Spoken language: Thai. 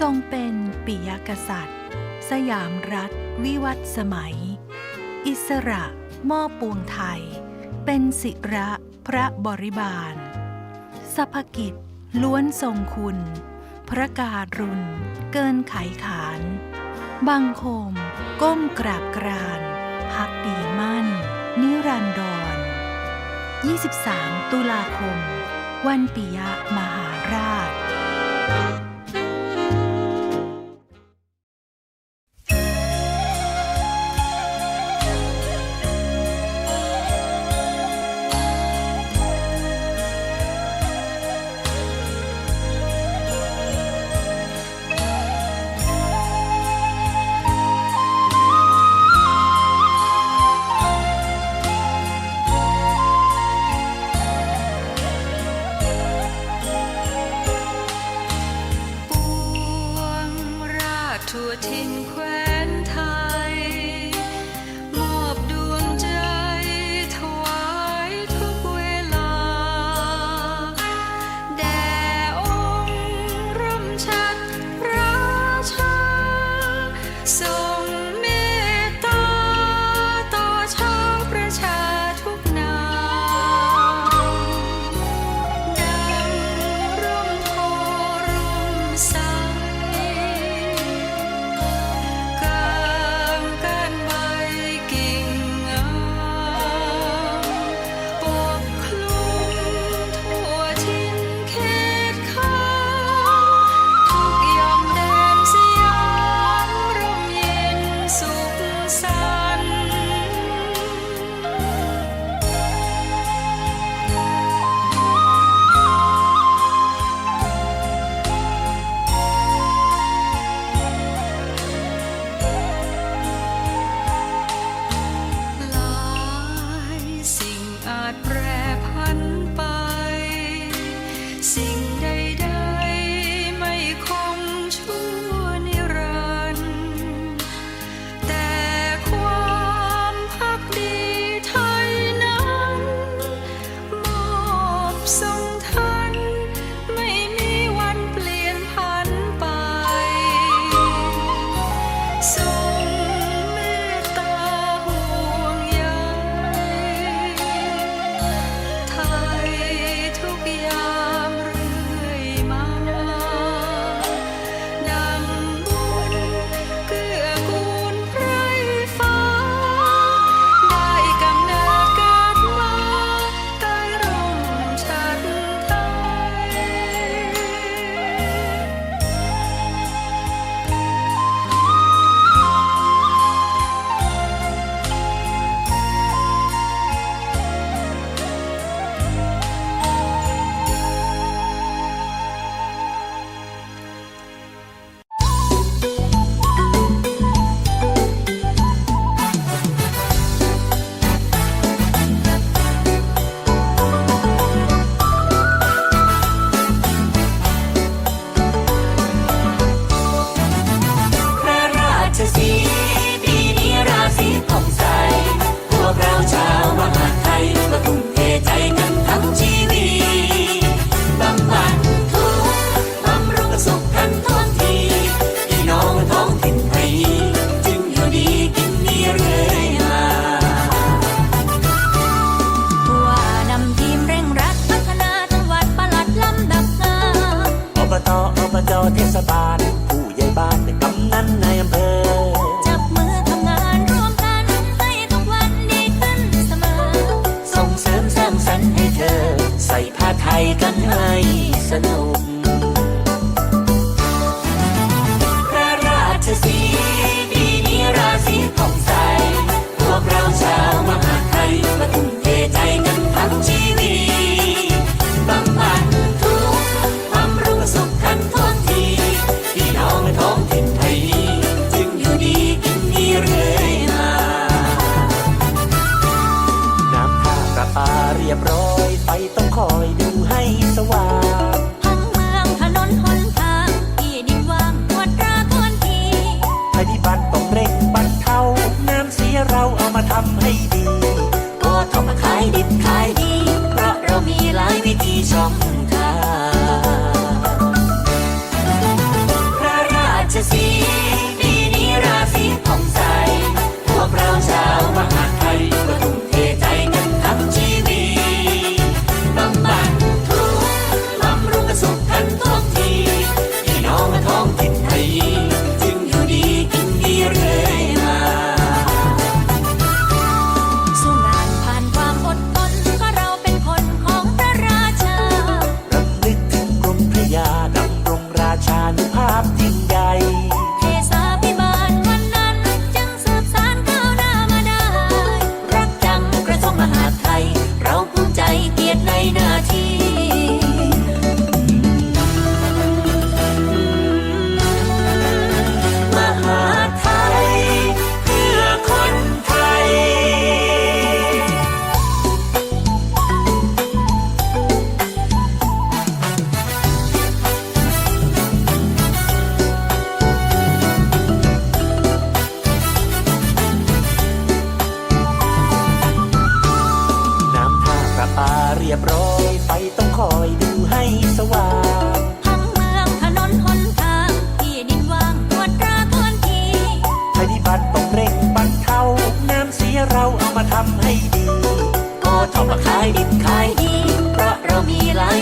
ทรงเป็นปิยกษัตริย์ สยามรัฐ วิวัฒสมัย อิสระมอปวงไทย เป็นสิระพระบริบาลสภกิจล้วนทรงคุณ พระการุณ เกินไขขาน บังคม ก้มกราบกราน พักดีมั่น นิรันดร 23 ตุลาคม วันปิยมหาราช เราเอามาทำให้ดีก็ทำขายดิบขายดี เพราะเรามีหลายวิธีช่องทางพระราชสีปีนี้ราศีผ่องใส พวกเราชาวมหาายดิบขายดี เพราะเรามีหลาย